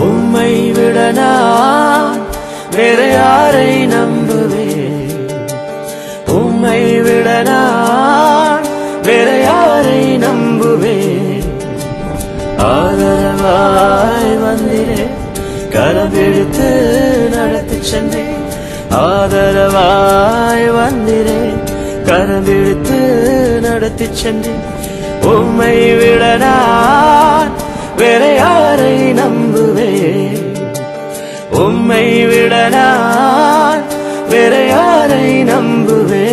உம்மை விட நான் வேற யாரை நம்புவேன்? உம்மை விட நான் வேற யாரை நம்புவேன்? ஆதரவாய் வந்திரே கரம் நடத்தி சென்றேன் ஆதரவாய் வந்திரே கரம் நடத்தி சென்றேன் உம்மை விட நான் வேற யாரை உம்மை விட நான் வேற யாரை நம்புவே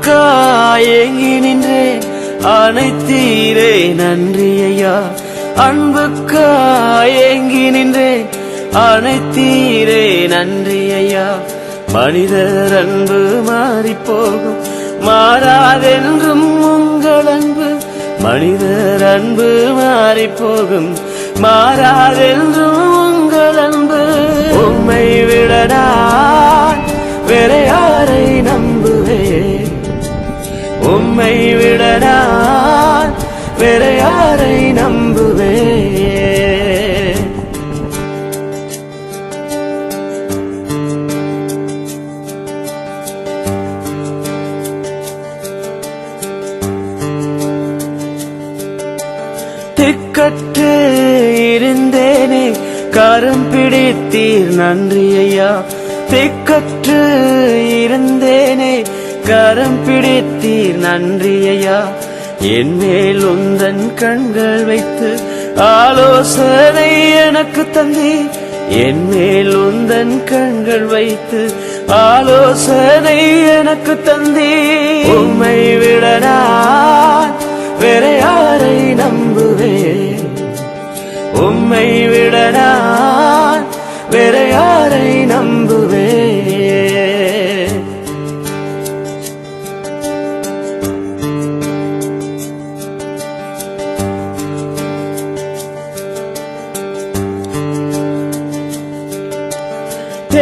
அன்புக்காயங்கி நின்றேன் அனைத்தீரே நன்றி ஐயா அன்புக்காய் ஏங்கி அனைத்தீரே நன்றி ஐயா மனிதர் அன்பு மாறி போகும் மாறாதென்றும் உங்கள் அன்பு மனிதர் அன்பு மாறி போகும் மாறாதென்றும் உங்கள் அன்பு உண்மை விடடா வேற யாரை நம்புவேன்? உண்மை விடடா வேற யாரை நம்புவேன்? திக்கற்று இருந்தேனே. கரம் பிடித்தீர் நன்றி ஐயா திக்கற்று இருந்தேனே. கரம் பிடித்தீர் நன்றி ஐயா என் மேல் உந்தன் கண்கள் வைத்து ஆலோசனை எனக்கு தந்தீர். என் மேல் உந்தன் கண்கள் வைத்து ஆலோசனை எனக்கு தந்தீர். உம்மை விடனா உம்மை விட நான் வேற யாரை நம்புவே?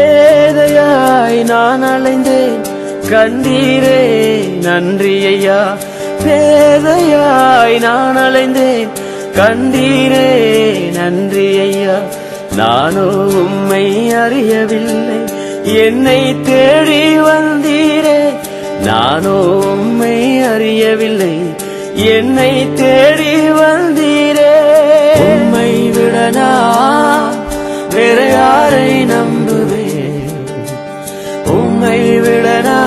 பேதையாய் நான் அலைந்தேன் கண்டீரே நன்றி ஐயா பேதையாய் நான் அலைந்தேன் கண்டீரே நன்றி ஐயா நானோ உம்மை அறியவில்லை. என்னை தேடி வந்தீரே. நானோ உம்மை அறியவில்லை. என்னை தேடி வந்தீரே. உம்மை விடனா வேற யாரை நம்புவேன்? உம்மை விடனா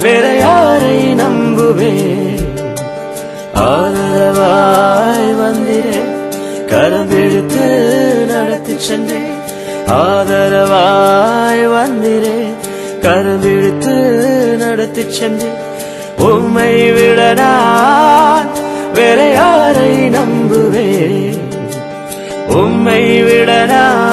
வேற யாரை நம்புவேன்? ஆதரவாய் வந்திரே நடத்தி சென்றேன். ஆதரவாய் வந்திரே கரம் நடத்தி சென்றேன். உம்மை விட நான் வேற யாரை நம்புவேன்? உம்மை விட நான்